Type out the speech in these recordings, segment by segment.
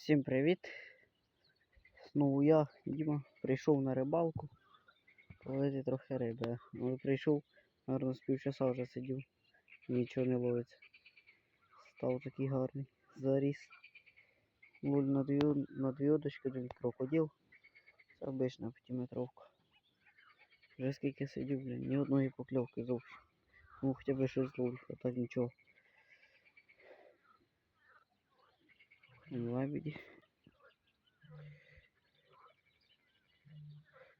Всім привіт! Знову я, Діма, прийшов на рибалку. Ловити трохи риби. Але прийшов, мабуть, з півчаса вже сидів. Нічого не ловиться. Став такий гарний. Заріс. Нуль на дві, на дві удочки, один крокодил. Це обична п'ятиметровка. Вже скільки сидів, блін, ні одної покльовки зовсім. Ну хоча б щось зловлю, а так нічого. Лебеді.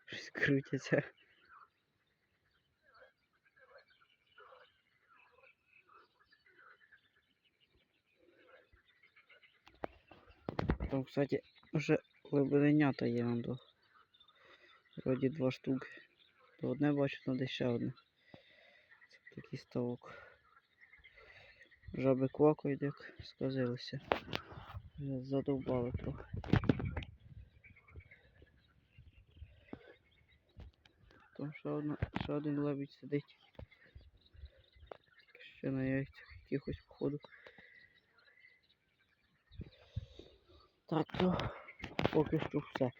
Щось крутяться. Там, кстати, вже лебеденята є он до. Вроді два штуки. То одне бачу, десь ще одне. Це такий ставок. Жаби квакають, як сказилися. Вже задовбали трохи. Там ще, одна, ще один лебідь сидить. Ще на яйцях якихось походу. Так, то поки що все.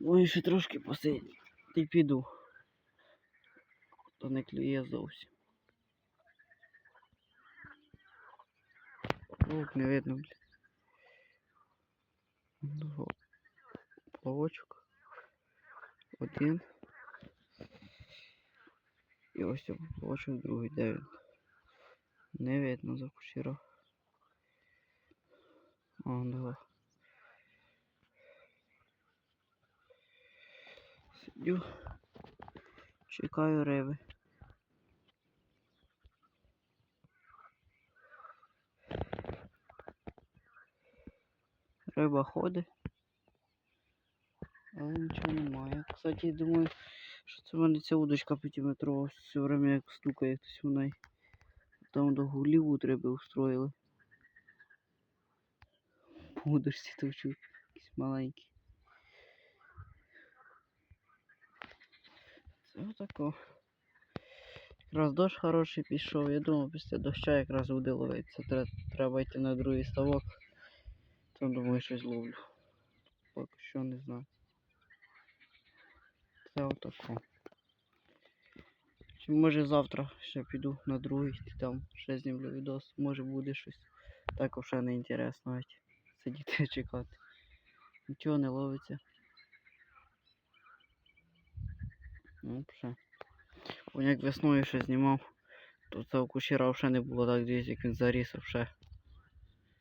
Ой, ще трошки посидіти і піду. То не клює зовсім. Лук не видно, блін. Ну, Плавочок. Один. І ось цей плавочок другий. Де він? Не видно за кучера. О, давай. Сидю. Чекаю риби. Риба ходить. Але нічого немає. Кстати, я думаю, що це в мене ця удочка п'ятиметрова все время як стукає хтось в неї. Там до Голлівуд риби устроїли. По удочці товчу. Якісь маленькі. Це отако. Якраз дощ хороший пішов. Я думав, після доща якраз буде ловитися. Треба, треба йти на другий ставок. Там думаю, щось ловлю. Поки що не знаю. Це отако. Чи може завтра ще піду на другий, і там ще знімлю відос. Може буде щось. Так вже не інтересно геть. Сидіти чекати. Нічого не ловиться. Ну, все. Як весною ще знімав, то це у кущера вже не було так дивіться, як він заріс, вже